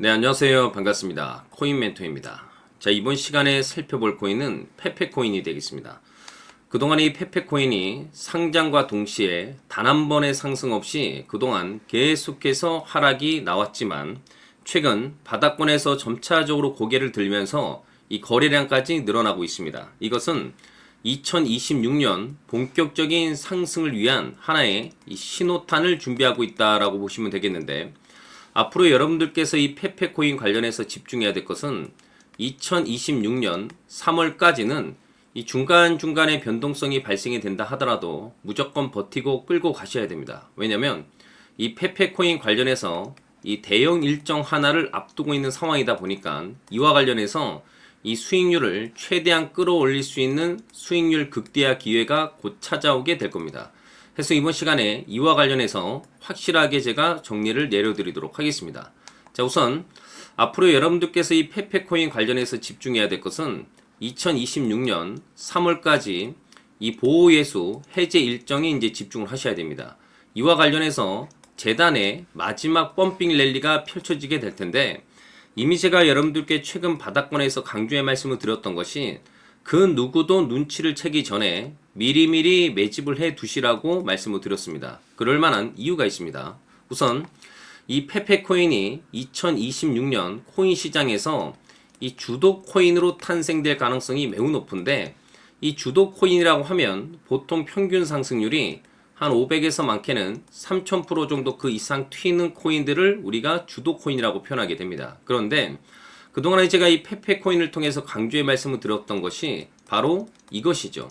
네, 안녕하세요. 반갑습니다. 코인 멘토입니다. 자, 이번 시간에 살펴볼 코인은 페페코인이 되겠습니다. 그동안 이 페페코인이 상장과 동시에 단 한 번의 상승 없이 그동안 계속해서 하락이 나왔지만 최근 바닥권에서 점차적으로 고개를 들면서 이 거래량까지 늘어나고 있습니다. 이것은 2026년 본격적인 상승을 위한 하나의 이 신호탄을 준비하고 있다라고 보시면 되겠는데 앞으로 여러분들께서 이 페페코인 관련해서 집중해야 될 것은 2026년 3월까지는 이 중간중간에 변동성이 발생이 된다 하더라도 무조건 버티고 끌고 가셔야 됩니다. 왜냐면 이 페페코인 관련해서 이 대형 일정 하나를 앞두고 있는 상황이다 보니까 이와 관련해서 이 수익률을 최대한 끌어올릴 수 있는 수익률 극대화 기회가 곧 찾아오게 될 겁니다. 그래서 이번 시간에 이와 관련해서 확실하게 제가 정리를 내려드리도록 하겠습니다. 자, 우선 앞으로 여러분들께서 이 페페코인 관련해서 집중해야 될 것은 2026년 3월까지 이 보호예수 해제 일정에 이제 집중을 하셔야 됩니다. 이와 관련해서 재단의 마지막 펌핑 랠리가 펼쳐지게 될 텐데 이미 제가 여러분들께 최근 바닥권에서 강조의 말씀을 드렸던 것이 그 누구도 눈치를 채기 전에 미리미리 매집을 해 두시라고 말씀을 드렸습니다. 그럴 만한 이유가 있습니다. 우선 이 페페 코인이 2026년 코인 시장에서 이 주도 코인으로 탄생될 가능성이 매우 높은데 이 주도 코인이라고 하면 보통 평균 상승률이 한 500에서 많게는 3000% 정도 그 이상 튀는 코인들을 우리가 주도 코인이라고 표현하게 됩니다. 그런데 그동안에 제가 이 페페 코인을 통해서 강조의 말씀을 드렸던 것이 바로 이것이죠.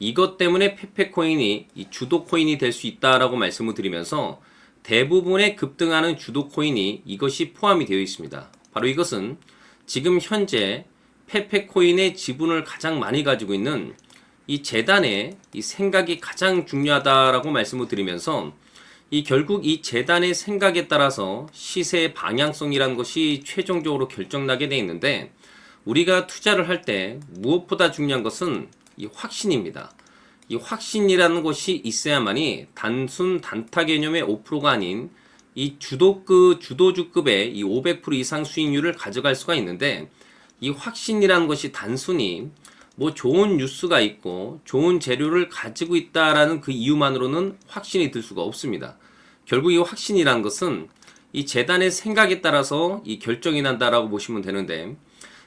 이것 때문에 페페 코인이 이 주도 코인이 될 수 있다라고 말씀을 드리면서 대부분의 급등하는 주도 코인이 이것이 포함이 되어 있습니다. 바로 이것은 지금 현재 페페 코인의 지분을 가장 많이 가지고 있는 이 재단의 이 생각이 가장 중요하다라고 말씀을 드리면서 이 결국 이 재단의 생각에 따라서 시세의 방향성이라는 것이 최종적으로 결정나게 돼 있는데 우리가 투자를 할 때 무엇보다 중요한 것은 이 확신입니다. 이 확신이라는 것이 있어야만이 단순 단타 개념의 5%가 아닌 이 주도급 주도주급의 이 500% 이상 수익률을 가져갈 수가 있는데 이 확신이라는 것이 단순히 뭐 좋은 뉴스가 있고 좋은 재료를 가지고 있다라는 그 이유만으로는 확신이 들 수가 없습니다. 결국 이 확신이라는 것은 이 재단의 생각에 따라서 이 결정이 난다라고 보시면 되는데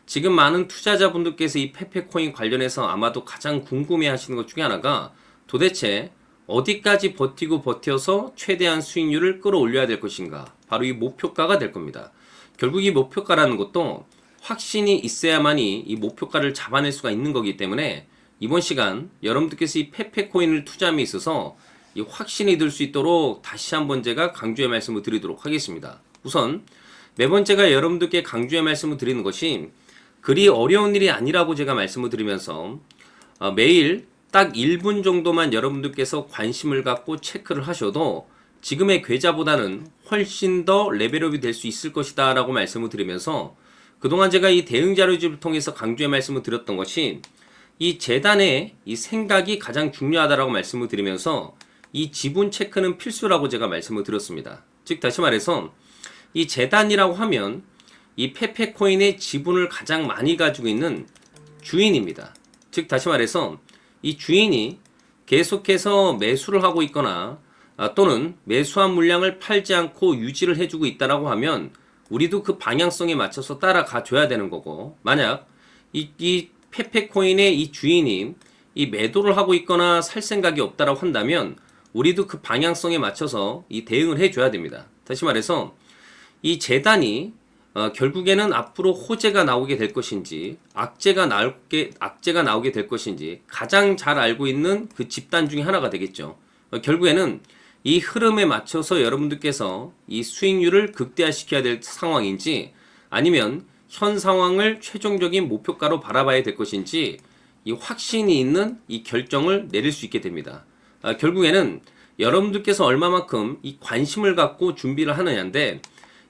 지금 많은 투자자분들께서 이 페페코인 관련해서 아마도 가장 궁금해 하시는 것 중에 하나가 도대체 어디까지 버티고 버텨서 최대한 수익률을 끌어올려야 될 것인가 바로 이 목표가가 될 겁니다. 결국 이 목표가라는 것도 확신이 있어야만이 이 목표가를 잡아낼 수가 있는 거기 때문에 이번 시간 여러분들께서 이 페페코인을 투자함에 있어서 이 확신이 들 수 있도록 다시 한번 제가 강조의 말씀을 드리도록 하겠습니다. 우선 매번 제가 여러분들께 강조의 말씀을 드리는 것이 그리 어려운 일이 아니라고 제가 말씀을 드리면서 어, 매일 딱 1분 정도만 여러분들께서 관심을 갖고 체크를 하셔도 지금의 계좌보다는 훨씬 더 레벨업이 될 수 있을 것이다 라고 말씀을 드리면서 그동안 제가 이 대응 자료집을 통해서 강조의 말씀을 드렸던 것이 이 재단의 이 생각이 가장 중요하다라고 말씀을 드리면서 이 지분 체크는 필수라고 제가 말씀을 드렸습니다. 즉 다시 말해서 이 재단이라고 하면 이 페페코인의 지분을 가장 많이 가지고 있는 주인입니다. 즉 다시 말해서 이 주인이 계속해서 매수를 하고 있거나 아, 또는 매수한 물량을 팔지 않고 유지를 해주고 있다라고 하면 우리도 그 방향성에 맞춰서 따라가 줘야 되는 거고 만약 이, 이 페페코인의 이 주인이 이 매도를 하고 있거나 살 생각이 없다라고 한다면 우리도 그 방향성에 맞춰서 이 대응을 해줘야 됩니다. 다시 말해서 이 재단이 어, 결국에는 앞으로 호재가 나오게 될 것인지 악재가 나오게 악재가 나오게 될 것인지 가장 잘 알고 있는 그 집단 중에 하나가 되겠죠. 어, 결국에는 이 흐름에 맞춰서 여러분들께서 이 수익률을 극대화시켜야 될 상황인지 아니면 현 상황을 최종적인 목표가로 바라봐야 될 것인지 이 확신이 있는 이 결정을 내릴 수 있게 됩니다. 아, 결국에는 여러분들께서 얼마만큼 이 관심을 갖고 준비를 하느냐인데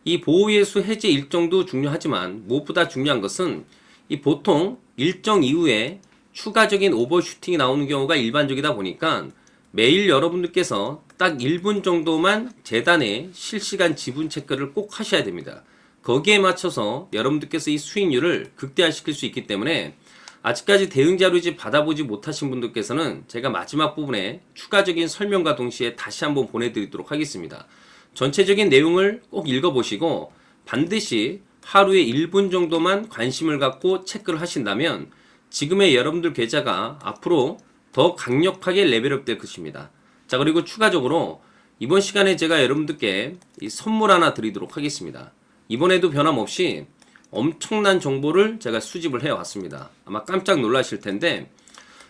이 보호예수 해제 일정도 중요하지만 무엇보다 중요한 것은 이 보통 일정 이후에 추가적인 오버슈팅이 나오는 경우가 일반적이다 보니까 매일 여러분들께서 딱 1분 정도만 재단의 실시간 지분 체크를 꼭 하셔야 됩니다. 거기에 맞춰서 여러분들께서 이 수익률을 극대화시킬 수 있기 때문에 아직까지 대응 자료지 받아보지 못하신 분들께서는 제가 마지막 부분에 추가적인 설명과 동시에 다시 한번 보내드리도록 하겠습니다. 전체적인 내용을 꼭 읽어보시고 반드시 하루에 1분 정도만 관심을 갖고 체크를 하신다면 지금의 여러분들 계좌가 앞으로 더 강력하게 레벨업 될 것입니다. 자, 그리고 추가적으로 이번 시간에 제가 여러분들께 이 선물 하나 드리도록 하겠습니다. 이번에도 변함없이 엄청난 정보를 제가 수집을 해 왔습니다. 아마 깜짝 놀라실 텐데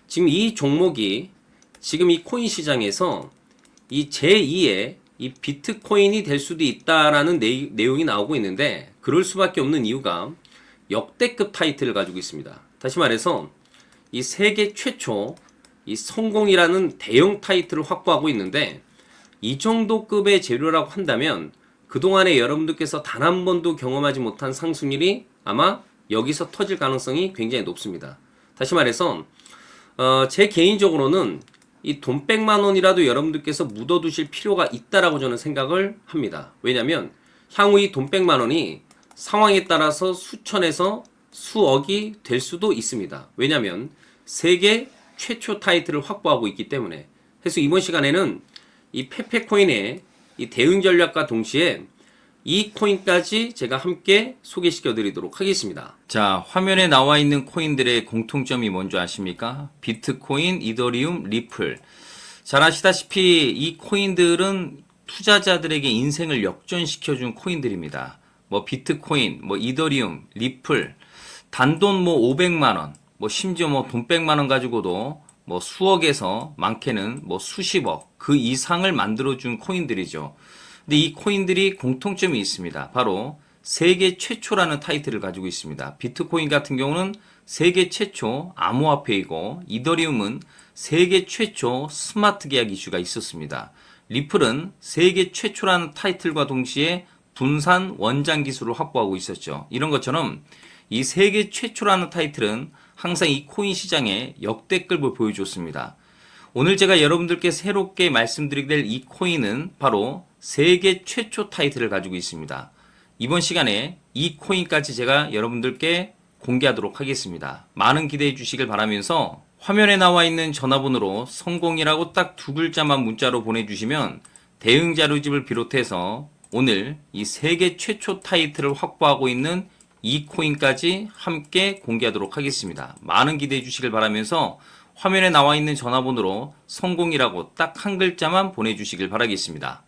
지금 이 종목이 지금 이 코인 시장에서 이 제2의 이 비트코인이 될 수도 있다라는 내, 내용이 나오고 있는데 그럴 수밖에 없는 이유가 역대급 타이틀을 가지고 있습니다. 다시 말해서 이 세계 최초 이 성공이라는 대형 타이틀을 확보하고 있는데 이 정도 급의 재료라고 한다면 그동안에 여러분들께서 단 한 번도 경험하지 못한 상승률이 아마 여기서 터질 가능성이 굉장히 높습니다. 다시 말해서 어, 제 개인적으로는 이 돈 100만 원이라도 여러분들께서 묻어두실 필요가 있다라고 저는 생각을 합니다. 왜냐하면 향후 이 돈 100만 원이 상황에 따라서 수천에서 수억이 될 수도 있습니다. 왜냐하면 세계 최초 타이틀을 확보하고 있기 때문에. 그래서 이번 시간에는 이 페페코인의 이 대응 전략과 동시에 이 코인까지 제가 함께 소개시켜 드리도록 하겠습니다. 자, 화면에 나와 있는 코인들의 공통점이 뭔지 아십니까? 비트코인, 이더리움, 리플. 잘 아시다시피 이 코인들은 투자자들에게 인생을 역전시켜 준 코인들입니다. 뭐 비트코인, 뭐 이더리움, 리플, 단돈 뭐 500만 원, 뭐 심지어 뭐 돈 100만 원 가지고도 뭐 수억에서 많게는 뭐 수십억 그 이상을 만들어 준 코인들이죠. 근데 이 코인들이 공통점이 있습니다. 바로 세계 최초라는 타이틀을 가지고 있습니다. 비트코인 같은 경우는 세계 최초 암호화폐이고 이더리움은 세계 최초 스마트 계약 이슈가 있었습니다. 리플은 세계 최초라는 타이틀과 동시에 분산 원장 기술을 확보하고 있었죠. 이런 것처럼 이 세계 최초라는 타이틀은 항상 이 코인 시장에 역대급을 보여줬습니다. 오늘 제가 여러분들께 새롭게 말씀드리게 될 이 코인은 바로 세계 최초 타이틀을 가지고 있습니다. 이번 시간에 이 코인까지 제가 여러분들께 공개하도록 하겠습니다. 많은 기대해 주시길 바라면서 화면에 나와 있는 전화번호로 성공이라고 딱 두 글자만 문자로 보내주시면 대응 자료집을 비롯해서 오늘 이 세계 최초 타이틀을 확보하고 있는 이 코인까지 함께 공개하도록 하겠습니다. 많은 기대해 주시길 바라면서 화면에 나와 있는 전화번호로 성공이라고 딱 한 글자만 보내주시길 바라겠습니다.